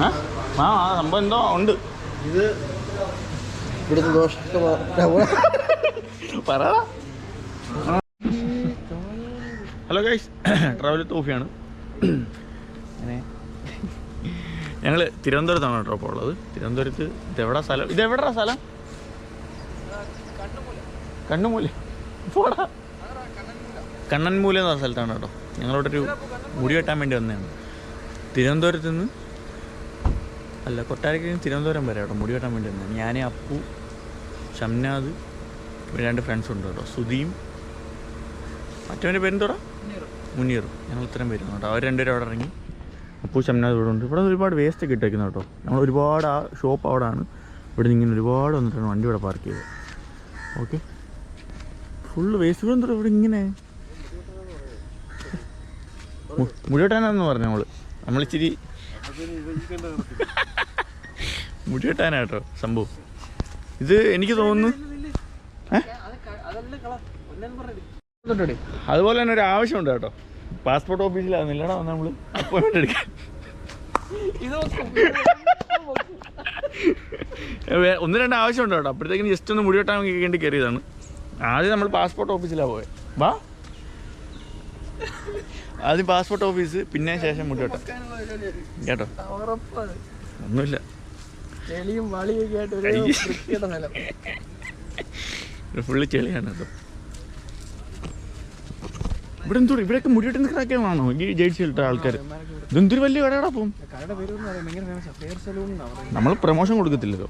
ആ? ആ സംഭവം എന്തോ ഉണ്ട്. ഇത് ഇവിടുത്തെ ദോഷമ. പറ ഹലോ ഗൈസ് ട്രാവൽ തോഫിയാണ് അങ്ങനെ ഞങ്ങൾ തിരുവനന്തപുരത്താണ് കേട്ടോ അപ്പോൾ ഉള്ളത്. തിരുവനന്തപുരത്ത് ഇതെവിടാ സ്ഥലം? ഇതെവിടാ സ്ഥലം? കണ്ണുമൂല. പോടാ. കണ്ണൻമൂല. എന്ന സ്ഥലത്താണ് കേട്ടോ. ഞങ്ങളോടൊരു മുടി വെട്ടാൻ വേണ്ടി വന്നതാണ്. തിരുവനന്തപുരത്ത് നിന്ന്? അല്ല കൊട്ടാരക്കരയിൽ നിന്ന് തിരുവനന്തപുരം വരെ കേട്ടോ. മുടി വെട്ടാൻ വേണ്ടി വന്നത്. ഞാൻ അപ്പു ഷംനാദ് പിന്നെ രണ്ട് ഫ്രണ്ട്സ് ഉണ്ട് കേട്ടോ. സുധിയും മറ്റവന്റെ പേരെന്തോടാ മുനീർ. ഞങ്ങൾ ഇത്രയും പേരും കേട്ടോ അവർ രണ്ടുപേരും അവിടെ ഇറങ്ങി. അപ്പു ഷംനാദ് ഇവിടെ ഉണ്ട്. ഇവിടെ ഒരുപാട് വേസ്റ്റ് ഒക്കെ ഇട്ടേക്കുന്നത് കേട്ടോ. ഞങ്ങൾ ഒരുപാട് ആ ഷോപ്പ് അവിടെ ആണ് ഇവിടെ നിന്ന് ഇങ്ങനെ ഒരുപാട് വന്നിട്ടാണ് വണ്ടി ഇവിടെ പാർക്ക് ചെയ്തത്. ഓക്കെ ഫുള്ള് വേസ്റ്റ് ഇവിടെ എന്താ ഇവിടെ ഇങ്ങനെ മു- മുടി വെട്ടാനാന്ന് പറഞ്ഞു നമ്മൾ. നമ്മളിച്ചിരി മുടി വെട്ടാനാട്ടോ സംഭവം ഇത് എനിക്ക് തോന്നുന്നു? അതുപോലെ തന്നെ ഒരു ആവശ്യമുണ്ട് കേട്ടോ. പാസ്പോർട്ട് ഓഫീസിലാകുന്നില്ലടാ നമ്മൾ അപ്പോയിൻമെന്റ് എടുക്കാൻ. ഒന്ന് രണ്ട് ആവശ്യമുണ്ട് കേട്ടോ. അപ്പോഴത്തേക്കും ജസ്റ്റ് ഒന്ന് മുടി വെട്ടാൻ വേണ്ടി കയറിയതാണ്. ആദ്യം നമ്മൾ പാസ്പോർട്ട് ഓഫീസിലാണ് പോയത് വാ. ആദ്യം പാസ്പോർട്ട് ഓഫീസ് പിന്നെ ശേഷം കേട്ടോ? ഒന്നുമില്ല. ചെളിയും വളിയൊക്കെ ആയിട്ട് ഫുള്ള് ചെളിയാണ് കേട്ടോ. ഇവിടെ എന്തോ ഇവിടെയൊക്കെ മുടിയിട്ട് ക്രാക്കാണോ ഈ ജയിച്ചു ഇട്ട ആൾക്കാർ ഇതെന്തൊരു വലിയ കടയാടാ എന്നാണ് നമ്മൾ പ്രൊമോഷൻ കൊടുക്കത്തില്ലല്ലോ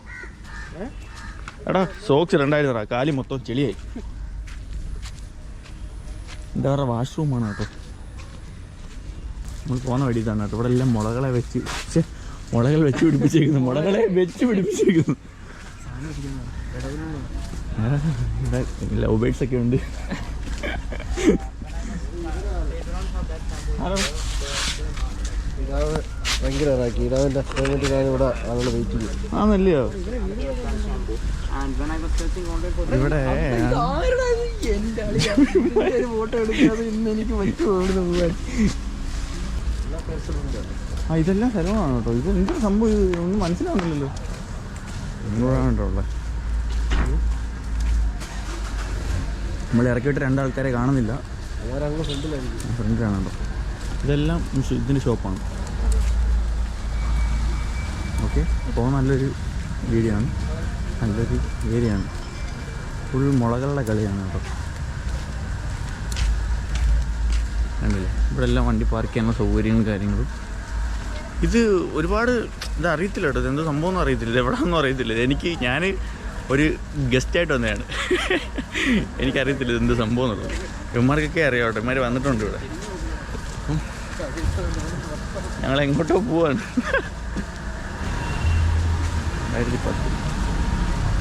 എടാ സോക്സ് രണ്ടായിരം കാലി മൊത്തം ചെളിയായി. എന്താ പറയുക വാഷ്റൂമാണ് കേട്ടോ? നമ്മൾ പോകുന്ന വഴി തന്നെ കേട്ടോ. ഇവിടെ എല്ലാം മുളകളെ വെച്ച് മുളകൾ വെച്ച് പിടിപ്പിച്ചേക്കുന്നു മുളകളെ വെച്ച് പിടിപ്പിച്ചേക്കുന്നു ആ, ഇവിടെ ലവ് ബേഡ്സ് ഒക്കെ ഉണ്ട്. ഞാൻ ഇവിടെ ഫോട്ടോ എടുക്കാതെ ഇന്ന് എനിക്ക് പറ്റുമോ? പോകാൻ ആ ഇതെല്ലാം സ്ഥലമാണ് കേട്ടോ ഇത് എന്തൊരു സംഭവം ഇത്? ഒന്നും മനസ്സിലാവുന്നില്ലല്ലോ. ഇങ്ങോട്ടാണ് കേട്ടോ ഉള്ളത്? നമ്മൾ ഇറക്കിയിട്ട് രണ്ടാൾക്കാരെ കാണുന്നില്ല. ഫ്രണ്ടിലാണ്? ഇതെല്ലാം ഇതിന്റെ ഷോപ്പാണ്. ഓക്കെ അപ്പോൾ നല്ലൊരു വീഡിയോ ആണ്. നല്ലൊരു ഏരിയ ആണ് ഫുൾ മുളകളുടെ കളിയാണ് കേട്ടോ. കണ്ടില്ലേ? ഇവിടെ എല്ലാം വണ്ടി പാർക്ക് ചെയ്യാനുള്ള സൗകര്യങ്ങളും കാര്യങ്ങളും. ഇത് ഒരുപാട് ഇത് അറിയത്തില്ല കേട്ടോ. എന്ത് സംഭവം ഒന്നും അറിയത്തില്ല. ഇത് എവിടെയാണെന്നും അറിയത്തില്ല. ഇത് എനിക്ക് ഞാൻ ഒരു ഗസ്റ്റായിട്ട് വന്നതാണ്. എനിക്കറിയത്തില്ല എന്ത് സംഭവം എന്നുള്ളത്. ഇവന്മാർക്കൊക്കെ അറിയാം കേട്ടോ. വന്നിട്ടുണ്ട് ഇവിടെ. ഞങ്ങൾ എങ്ങോട്ടോ പോവാണ്.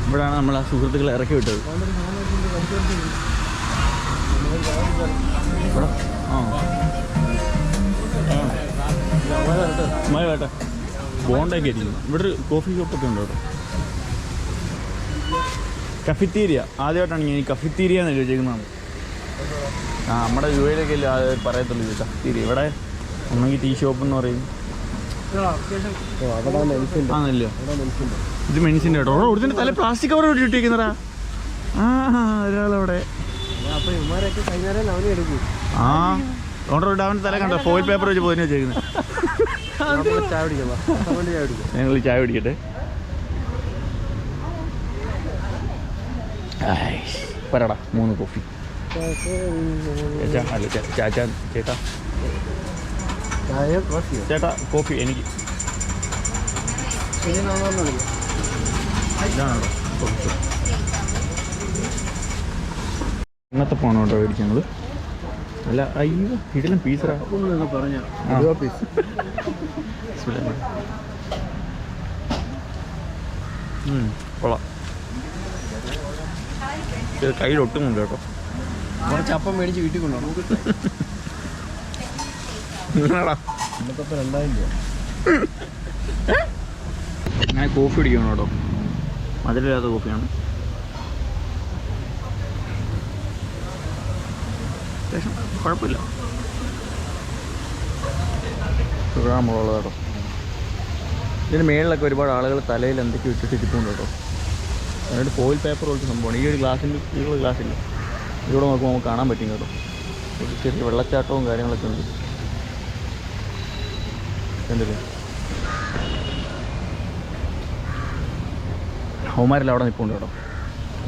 ഇവിടെയാണ് നമ്മൾ ആ സുഹൃത്തുക്കളെ ഇറക്കി വിട്ടത്. ഇവിടെ മഴ വേട്ടെ ബോണ്ടൊക്കെ ഇരിക്കുന്നു. ഇവിടെ ഒരു കോഫി ഷോപ്പൊക്കെ ഉണ്ട് കേട്ടോ. കഫിത്തീരിയ ആദ്യമായിട്ടാണ് ഞാൻ ഈ കഫിത്തീരിയ എന്ന് ചോദിച്ചേക്കുന്നതാണ് ആ നമ്മുടെ യുവയിലൊക്കെ ഇല്ല അത് പറയത്തുള്ളൂ ഇത് കഫിത്തീരിയ ഇവിടെ ഒന്നെങ്കിൽ ടീ ഷോപ്പ് എന്ന് പറയും. ആണല്ലോ? ഇത് മെൻസിന്റെ കേട്ടോ. ഒരുത്തിന്റെ തല പ്ലാസ്റ്റിക് കവർ ഇട്ടിരിക്കുന്നതാ ആ ഒരാളവിടെ. ആ. ഓണ്ടർ അവന്റെ തല കണ്ടോ? ഫോയിൽ പേപ്പർ വെച്ച് പോയി വെച്ചേക്കുന്നത് ചായ ഞങ്ങൾ ചായ കുടിക്കട്ടെ. പറടാ മൂന്ന് കോഫി. ചേച്ചാ അല്ല ചാച്ചാ ചേട്ടാ. ചേട്ടാ കോഫി എനിക്ക്. ഇന്നത്തെ പോണോ കേട്ടോ മേടിക്കുന്നത്. അല്ല അയ്യോ ഇടലും പീസറാ പറഞ്ഞ. പീസ് കൊള്ളാം. ഇത് കയ്യിൽ ഒട്ടുമുണ്ട് കേട്ടോ. കുറച്ച് അപ്പം മേടിച്ച് വീട്ടിൽ കൊണ്ടുപോകണം രണ്ടായിരം രൂപ. ഞാൻ കോഫി അടിക്കണം കേട്ടോ. മധുരമില്ലാത്ത കോഫിയാണ്. അത്യാവശ്യം കുഴപ്പമില്ല. ഗ്രാമുള്ളത് കേട്ടോ ഇതിന് മേളിലൊക്കെ ഒരുപാട് ആളുകൾ തലയിൽ എന്തൊക്കെ ഇട്ടിട്ട് ഇരിപ്പുണ്ട് കേട്ടോ. അതിനൊരു ഫോയിൽ പേപ്പർ പോലത്തെ സംഭവമാണ്. ഈ ഒരു ഗ്ലാസിന്റെ ഒരു ഗ്ലാസ്സില്ല ഇതിലൂടെ നോക്കുമ്പോൾ നമുക്ക് കാണാൻ പറ്റും കേട്ടോ. ഒരു ചെറിയ വെള്ളച്ചാട്ടവും കാര്യങ്ങളൊക്കെ ഉണ്ട്. എന്തല്ലേ ഹോമാരിൽ അവിടെ നിൽപ്പുണ്ട് കേട്ടോ.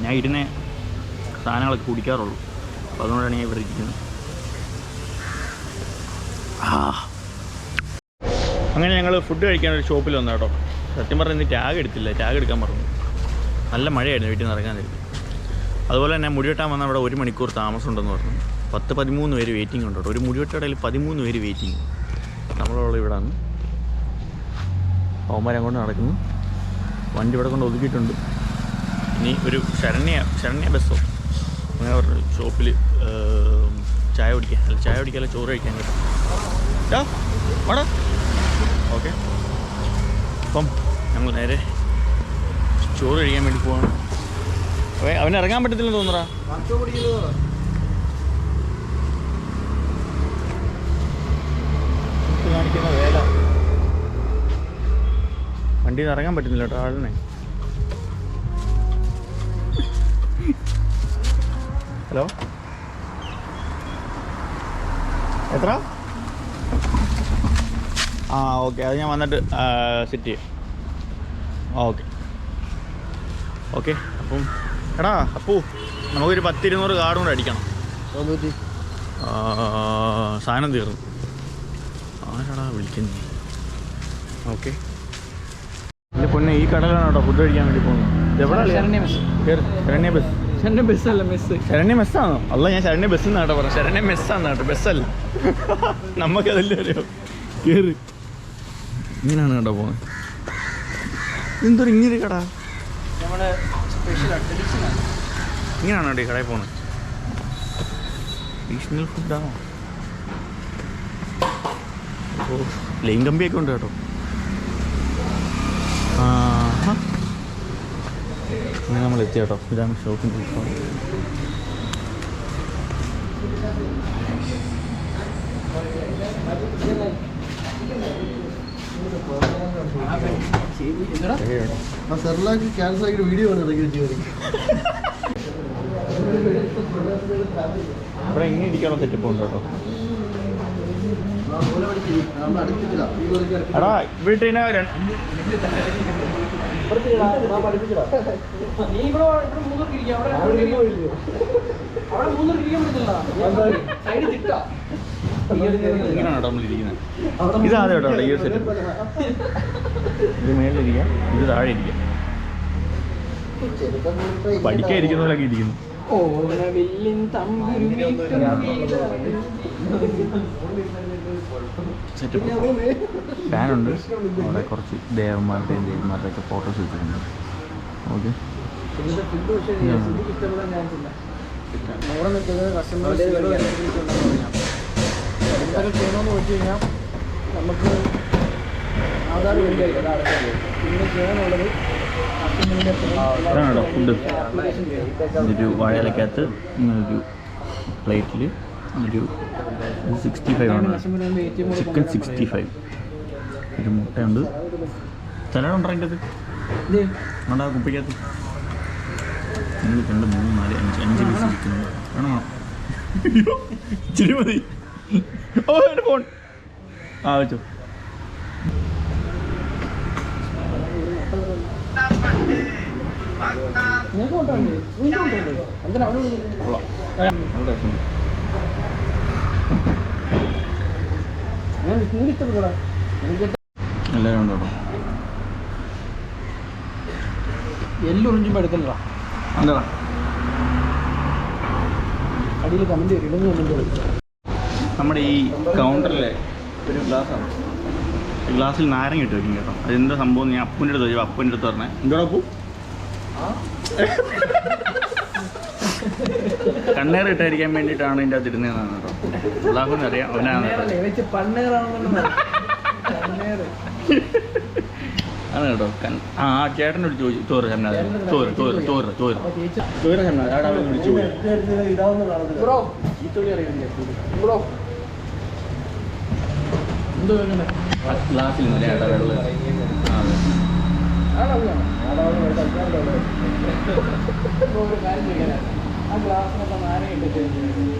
ഞാൻ ഇരുന്ന സാധനങ്ങളൊക്കെ കുടിക്കാറുള്ളൂ. അപ്പോൾ അതുകൊണ്ടാണ് ഞാൻ ഇവിടെ ഇരിക്കുന്നത്. ആ അങ്ങനെ ഞങ്ങൾ ഫുഡ് കഴിക്കാൻ ഒരു ഷോപ്പിൽ വന്നു കേട്ടോ സത്യം പറഞ്ഞാൽ ഇന്ന് ടാഗ് എടുത്തില്ല. ടാഗ് എടുക്കാൻ പറഞ്ഞു നല്ല മഴയായിരുന്നു വീട്ടിൽ നിന്ന് ഇറങ്ങാൻ അതുപോലെ തന്നെ മുടിവെട്ടാൻ വന്ന അവിടെ ഒരു മണിക്കൂർ താമസം ഉണ്ടെന്ന് പറഞ്ഞു. പത്ത് പതിമൂന്ന് പേര് വെയിറ്റിംഗ് ഉണ്ട് കേട്ടോ ഒരു മുടിവെട്ടടയിൽ പതിമൂന്ന് പേര് വെയിറ്റിംഗ് നമ്മളുള്ള ഇവിടാണ് അവന്മാരെ അങ്ങോട്ട് നടക്കുന്നു. വണ്ടി ഇവിടെ കൊണ്ട് ഒതുക്കിയിട്ടുണ്ട്. ഇനി ഒരു ശരണ്യ ശരണ്യ ബസ്സോ അങ്ങനെ പറഞ്ഞു ഷോപ്പിൽ ചായ കുടിക്കാൻ അല്ല ചായ കുടിക്കാല്ല ചോറ് കഴിക്കാൻ കേട്ടോ. ഓക്കെ. അപ്പം ഞങ്ങൾ നേരെ ചോറ് കഴിക്കാൻ വേണ്ടി പോവാണ്. ഓക്കെ അവന് ഇറങ്ങാൻ പറ്റത്തില്ല തോന്നുറാ കാണിക്കുന്ന വേല. വണ്ടിയിൽ നിന്ന് ഇറങ്ങാൻ പറ്റുന്നില്ല കേട്ടോ ആളിനെ. ഹലോ? എത്ര? ആ ഓക്കെ. അത് ഞാൻ വന്നിട്ട് സെറ്റ് ചെയ്യാം. ഓക്കെ. ഓക്കെ അപ്പം എടാ അപ്പൂ നമുക്കൊരു പത്തിരുന്നൂറ് കാർഡും കൂടെ അടിക്കണം. സാധനം തീർന്നു. ആരാടാ വിളിക്കുന്നത് ഓക്കെ. എന്റെ പൊന്നെ ഈ കടലാണ് കേട്ടോ ഫുഡ് കഴിക്കാൻ വേണ്ടി പോകുന്നത്. എവിടെയാണ് ശരണ്യ മെസ്സ്. ശരണ്യ ബസ് ശരണ്യ മെസ്സാണോ അല്ല ഞാൻ ശരണ്യ ബസ് എന്നാട്ടോ പറഞ്ഞു ശരണ്യ കേട്ടോ. ബസ്സല്ല നമുക്കതല്ലേ അറിയാം. കേറ്. ഇങ്ങനെയാണ് കേട്ടോ പോകുന്നത് എന്തൊരു ഇങ്ങനെ കട ഇങ്ങനെയാണ് കേട്ടോ ഈ കടയിൽ പോകുന്നത് ട്രഡീഷണൽ ഫുഡാണോ ഓ ലൈൻ കമ്പിയൊക്കെ ഉണ്ട് കേട്ടോ. അങ്ങനെ നമ്മൾ എത്തി കേട്ടോ. ഇതാണ് ഷോപ്പിന്റെ ഉത്സവം ആ സെർലാക്ക് ക്യാൻസർ ആക്കിയിട്ട് വീഡിയോ ആണ് വെച്ച് കയറി ഇവിടെ എങ്ങനെ ഈ കൊറിക്ക് എടാ വീട്ടിൽ രണ്ട് നീ ഇവിടെ ഇവിടെ മൂന്നൂർക്ക് ഇരിക്കാം അവിടെ. അവിടെ മൂന്നൂർക്ക് ഇരിക്കാൻ പറ്റില്ല സൈഡ് ചിട്ടാ ഇങ്ങനെയാണ് കേട്ടോ നമ്മളിരിക്കുന്നത് ഇതാതെ കേട്ടോ ഈ ഒരു സെറ്റ് ഇത് മേളിലിരിക്കാം ഇത് താഴെ ഇരിക്കാം പഠിക്കാൻ ഇരിക്കുന്ന പോലെയൊക്കെ ഇരിക്കുന്നു. ഫാനുണ്ട് അവിടെ കുറച്ച് ദേവന്മാരുടെയും ദേവന്മാരുടെ ഒക്കെ ഫോട്ടോസ് വെച്ചിട്ടുണ്ട്. ഓക്കെ അവിടെ നിൽക്കുന്നത് കസ്റ്റമേഴ്സ് എന്തൊക്കെ ചെയ്യണമെന്ന് വെച്ച് കഴിഞ്ഞാൽ നമുക്ക് ആധാർ വേണ്ടിയായിരിക്കും അടച്ചത് പിന്നെ ചെയ്യാനുള്ളത് ഒരു കേട്ടോ ഫുഡ്. ഇതൊരു വാഴയിലക്കകത്ത് ഒരു പ്ലേറ്റിൽ ഒരു സിക്സ്റ്റി ഫൈവ് ആണ്. ചിക്കൻ സിക്സ്റ്റി ഫൈവ് ഒരു മുട്ടയുണ്ട്. സലാഡ് ഉണ്ടോ അതിന്റെ അത് ഉണ്ടാ കുപ്പിക്കകത്ത്. ഒന്ന് രണ്ട് മൂന്ന് നാല് അഞ്ച് അഞ്ച് പീസ് ഇരിക്കുന്നു വേണോ? ഇച്ചിരി മതി. ഓ എന്റെ ഫോൺ. ആ വെച്ചു. എല്ലാവരും ഉണ്ട് എടുക്കണ്ടടാ. എന്താ അടിയിൽ കമന്റ് വരും. നമ്മുടെ ഈ കൗണ്ടറിലെ ഒരു ഗ്ലാസ്സാണ് ആണ്. ഗ്ലാസ്സിൽ നാരങ്ങ ഇട്ട് വെക്കും കേട്ടോ. അതെന്താ സംഭവം ഞാൻ അപ്പന്റെ അടുത്ത് ചോദിച്ചു അപ്പന്റെ അടുത്ത് പറഞ്ഞേ. എന്തോടാ അപ്പു? കണ്ണേർ ഇട്ടായിരിക്കാൻ വേണ്ടിയിട്ടാണ് ഇതിന്റെ അകത്ത് ഇരുന്നതെന്നാണ് കേട്ടോ. അള്ളാഹുന്ന് അറിയാം അവനാണ് ആണ് കേട്ടോ. ആ ചേട്ടനോട് ചോദിച്ചു ചോറ് ഷംനാഥ് ചോറ് ചോറ് ചോറ് ചോറ്. ചോറ് അവിടെ അവിടെ വിളിച്ചു ബ്രോ ഈ തുള്ളി അറിയില്ലേ ബ്രോ എന്തോ വേണ്ടേ ഗ്ലാസ്സിൽ നിന്ന് ചേട്ടാ വെള്ളം ആ, ഗ്ലാസ്സിനൊക്കെ ഇട്ട് വെച്ചിരിക്കുന്നത്?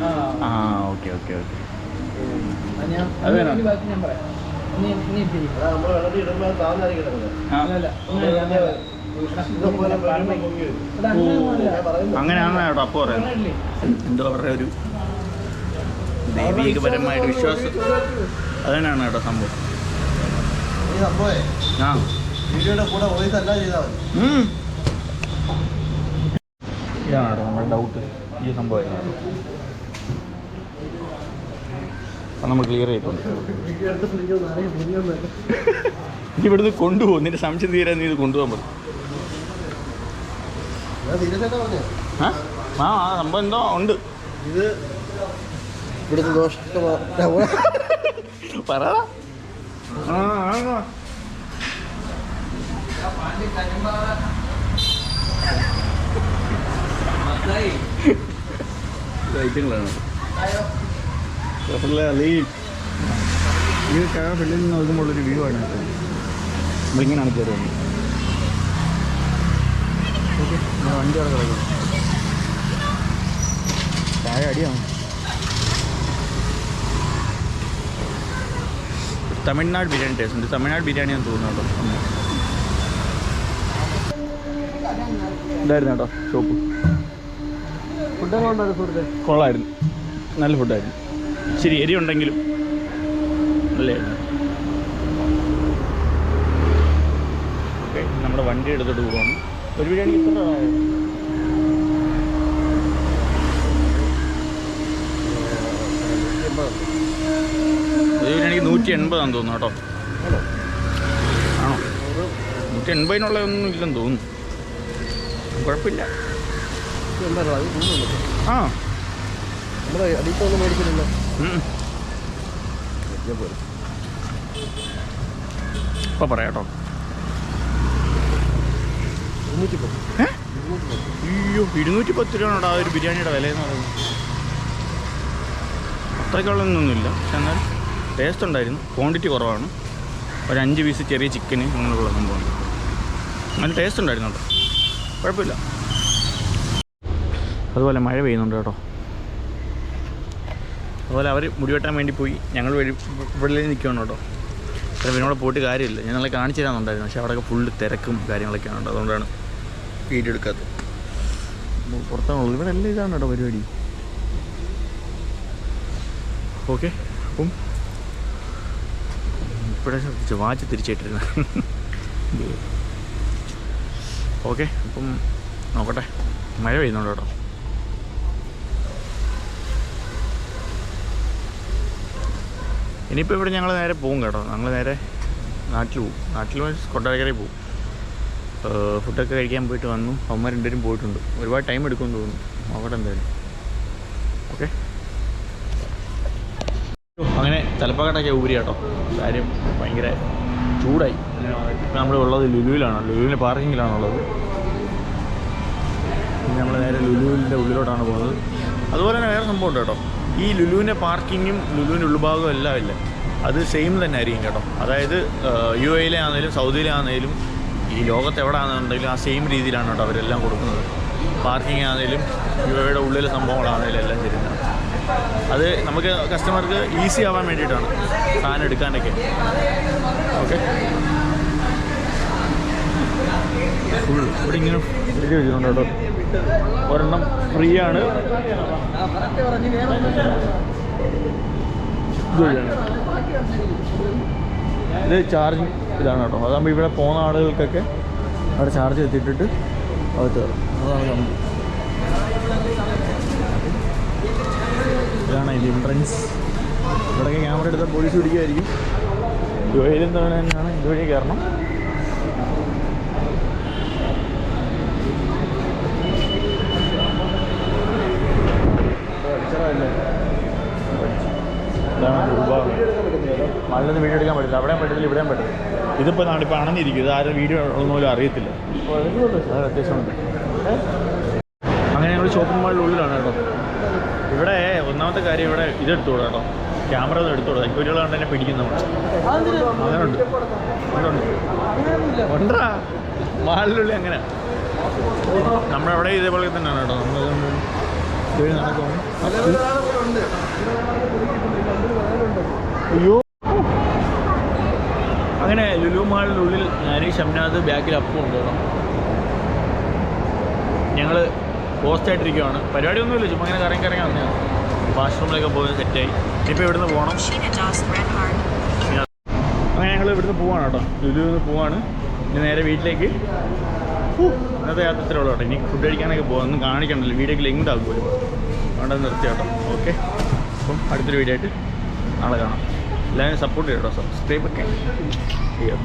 ആ. ആ ഓക്കെ ഓക്കെ ഓക്കെ. അത് വേണോ? ഞാൻ പറയാം. ഇനി ഇനി ഇട്ടിരി. നമ്മൾ വെള്ളത്തിൽ ഇടുമ്പോൾ താഴ്ന്നായിരിക്കും കിടക്കുന്നത്. അല്ല, അല്ല. ഇനി ഞാൻ പറയാം. ഇതുപോലെ വെള്ളം പൊങ്ങി വരും. ഇവിടെ അങ്ങനെ ഒന്നുമില്ല. ഞാൻ പറയുന്നു അങ്ങനെയാണ് കേട്ടോ അപ്പോൾ പറയുന്നത് എന്തോ അവരുടെ ഒരു ദൈവികപരമായിട്ട് വിശ്വാസം അതിനാണ് കേട്ടോ സംഭവം ആ ഇതാണ് കേട്ടോ നമ്മുടെ ഡൗട്ട് ഈ സംഭവം അത് നമ്മൾ ക്ലിയർ ചെയ്തിട്ടുണ്ട് ഇവിടുന്ന് കൊണ്ടുപോകും നിന്റെ സംശയം തീരാൻ നീ ഇത് കൊണ്ടുപോകാൻ പറ്റും ആ സംഭവം എന്തോ ഉണ്ട്. ഇത് ഇവിടുത്തെ ദോഷം പറ ആ ആ, ആ. ഇത് ഐറ്റങ്ങളാണ് കുഴപ്പമില്ല, അല്ലേ? ഈ കഴ ഫ്രണ്ടിൽ നിന്ന് നോക്കുമ്പോൾ ഒരു വ്യൂ ആണ്. നമ്മളിങ്ങനെയാണ് കയറി വന്നത് ഓക്കെ വണ്ടി അവിടെ കിടക്കുന്നു. താഴെ അടിയാണ്? തമിഴ്നാട് ബിരിയാണി ടേസ്റ്റ് ഉണ്ട്. തമിഴ്നാട് ബിരിയാണി എന്ന് തോന്നുന്നു കേട്ടോ. ഇതായിരുന്നു കേട്ടോ ഷോപ്പ് ഫുഡ് കൊള്ളായിരുന്നു. നല്ല ഫുഡായിരുന്നു ശരി എരി ഉണ്ടെങ്കിലും അല്ലേ ഓക്കെ നമ്മുടെ വണ്ടി എടുത്തിട്ട് പോവാണ്. ഒരു ബിരിയാണി എത്ര ആയത്? ഒരു ബിരിയാണിക്ക് നൂറ്റി എൺപതാണെന്ന് തോന്നുന്നു കേട്ടോ ആണോ നൂറ്റി എൺപതിനുള്ളതൊന്നും ഇല്ലെന്ന് തോന്നുന്നു കുഴപ്പമില്ല ആ നമ്മുടെ അടിത്തൊന്നും മേടിച്ചിട്ടില്ല ഉം. ഇപ്പൊ പറയാം കേട്ടോ? അയ്യോ ഇരുന്നൂറ്റി പത്ത് രൂപയാണോടാ ആ ഒരു ബിരിയാണിയുടെ വില എന്ന് പറയുന്നത്. അത്രയ്ക്കുള്ളതൊന്നുമില്ല. പക്ഷെ എന്നാൽ ടേസ്റ്റ് ഉണ്ടായിരുന്നു. ക്വാണ്ടിറ്റി കുറവാണ്. ഒരു അഞ്ച് പീസ് ചെറിയ ചിക്കന് അങ്ങനെയുള്ള സംഭവം. നല്ല ടേസ്റ്റ് ഉണ്ടായിരുന്നു കേട്ടോ. കുഴപ്പമില്ല. അതുപോലെ മഴ പെയ്യുന്നുണ്ട് കേട്ടോ. അതുപോലെ അവർ മുടിവെട്ടാൻ വേണ്ടി പോയി. ഞങ്ങൾ വഴി ഇവിടെ നിൽക്കുകയാണ് കേട്ടോ. അത്ര ഇവനോട് പോയിട്ട് കാര്യമില്ല. ഞങ്ങളെ കാണിച്ചു തരാമെന്നുണ്ടായിരുന്നു. പക്ഷേ അവിടെയൊക്കെ ഫുള്ള് തിരക്കും കാര്യങ്ങളൊക്കെയാണ് അതുകൊണ്ടാണ് വീഡിയോ എടുക്കാത്തത്. പുറത്താണുള്ളത്. ഇവിടെ എല്ലാം ഇതാണ് കേട്ടോ പരിപാടി. ഓക്കെ. അപ്പം ഇപ്പോഴേ ശ്രദ്ധിച്ചു വാച്ച് തിരിച്ചിട്ടിരുന്ന. ഓക്കെ അപ്പം നോക്കട്ടെ. മഴ പെയ്യുന്നുണ്ട് കേട്ടോ ഇനിയിപ്പോൾ ഇവിടെ ഞങ്ങൾ നേരെ പോകും കേട്ടോ. ഞങ്ങൾ നേരെ നാട്ടിൽ പോകും നാട്ടിൽ കൊട്ടാരക്കരയിൽ ഏഹ് ഫുഡൊക്കെ കഴിക്കാൻ പോയിട്ട് വന്നു. അമ്മ രണ്ടുപേരും പോയിട്ടുണ്ട്. ഒരുപാട് ടൈം എടുക്കുമെന്ന് തോന്നുന്നു. അവിടെ എന്തായാലും. ഓക്കെ അങ്ങനെ തലപ്പാക്കട്ടൊക്കെ ഊരി കേട്ടോ. കാര്യം ഭയങ്കര ചൂടായി. നമ്മൾ ഉള്ളത് ലുലുവിലാണ്. ലുലുവിന്റെ പാർക്കിങ്ങിലാണുള്ളത്. നമ്മൾ നേരെ ലുലുവിന്റെ ഉള്ളിലോട്ടാണ് പോകുന്നത്. അതുപോലെ തന്നെ വേറെ സംഭവം ഉണ്ട് കേട്ടോ. ഈ ലുലുവിന്റെ പാർക്കിങ്ങും ലുലുവിന്റെ ഉൾഭാഗവും എല്ലാം ഇല്ല? അത് സെയിം തന്നെ ആയിരിക്കും കേട്ടോ. അതായത് യു എയിലെ ആണെങ്കിലും സൗദിയിലെ ആണെങ്കിലും ഈ ലോകത്ത് എവിടെ ആണെന്നുണ്ടെങ്കിലും ആ സെയിം രീതിയിലാണ് കേട്ടോ അവരെല്ലാം കൊടുക്കുന്നത്. പാർക്കിംഗ് ആണെങ്കിലും ഇവയുടെ ഉള്ളിലെ സംഭവങ്ങളാണെങ്കിലും എല്ലാം ചെയ്യുന്നത്. അത് നമുക്ക് കസ്റ്റമർക്ക് ഈസി ആവാൻ വേണ്ടിയിട്ടാണ് സാധനം എടുക്കാനൊക്കെ. ഓക്കെ ഫുൾ ഇവിടെ ഇങ്ങനെ എഴുതി വെച്ചിട്ടുണ്ട് കേട്ടോ. ഒരെണ്ണം ഫ്രീ ആണ്. ഇത്. ഇത് ചാർജ് ഇതാണ് കേട്ടോ. അതാകുമ്പോൾ ഇവിടെ പോകുന്ന ആളുകൾക്കൊക്കെ അവിടെ ചാർജ് എത്തിയിട്ടിട്ട് അകത്ത് കയറും അതാണ് കമ്പി ഇതാണ് ഇത് എൻട്രൻസ് ഇവിടെയൊക്കെ ക്യാമറ എടുത്താൽ പോലീസ് പിടിക്കുമായിരിക്കും ജോയിലും തന്നെയാണ്? ഇതുവഴി കയറണം. ഇതാണ് മണ്ണിൽ നിന്ന് വീഡിയോ എടുക്കാൻ പറ്റില്ല. അവിടെയും പറ്റത്തില്ല ഇവിടെയും പറ്റില്ല ഇതിപ്പോൾ നാടിപ്പോൾ അണഞ്ഞിരിക്കും. ഇത് ആരും വീഡിയോ ഒന്നും പോലും അറിയത്തില്ല. അത് അത്യാവശ്യമുണ്ട് അങ്ങനെ ഞങ്ങൾ ഷോപ്പിംഗ് മാളിന്റെ ഉള്ളിലാണ് കേട്ടോ. ഇവിടെ ഒന്നാമത്തെ കാര്യം ഇവിടെ ഇതെടുത്തോളൂ കേട്ടോ. ക്യാമറ ഒന്നും എടുത്തോളൂ. സെക്യൂരിറ്റികൾ കണ്ട് തന്നെ പിടിക്കുന്നു മാളിലുള്ളി അങ്ങനെ ഉണ്ട്? മാളിനുള്ളിൽ അങ്ങനെ നമ്മളവിടെ ഇതേപോലെ തന്നെയാണ് കേട്ടോ. നമ്മൾ നടക്കും അയ്യോ. അങ്ങനെ ലുലു മാളിന്റെ ഉള്ളിൽ ഞാൻ ഷംനാഥ് ബാക്കിൽ അപ്പം ഞങ്ങൾ പോസ്റ്റ് ഞങ്ങൾ പരിപാടി ഒന്നുമില്ല ചുമ്മാ അങ്ങനെ കറങ്ങി കറങ്ങി വന്നതാണ് വാഷ്റൂമിലൊക്കെ പോയി സെറ്റായി ഇപ്പോൾ ഇവിടുന്ന് പോകണം. അങ്ങനെ ഞങ്ങൾ ഇവിടുന്ന് പോവാണ് കേട്ടോ. ലുലു നിന്ന് പോവാണ്. ഇനി നേരെ വീട്ടിലേക്ക്. ഇന്നത്തെ യാത്രത്തിലുള്ള കേട്ടോ. ഇനി ഫുഡ് കഴിക്കാനൊക്കെ പോകാം ഒന്നും കാണിക്കണ്ടല്ലോ. വീഡിയോക്ക് ലിങ്ക് ആകുമല്ലോ പോലും. അതുകൊണ്ട് നിർത്തി കേട്ടോ. ഓക്കെ അപ്പം അടുത്തൊരു വീഡിയോ ആയിട്ട് നാളെ കാണാം. എല്ലാവരും സപ്പോർട്ട് ചെയ്യട്ടോ സബ്സ്ക്രൈബ് ഒക്കെ ചെയ്യാം.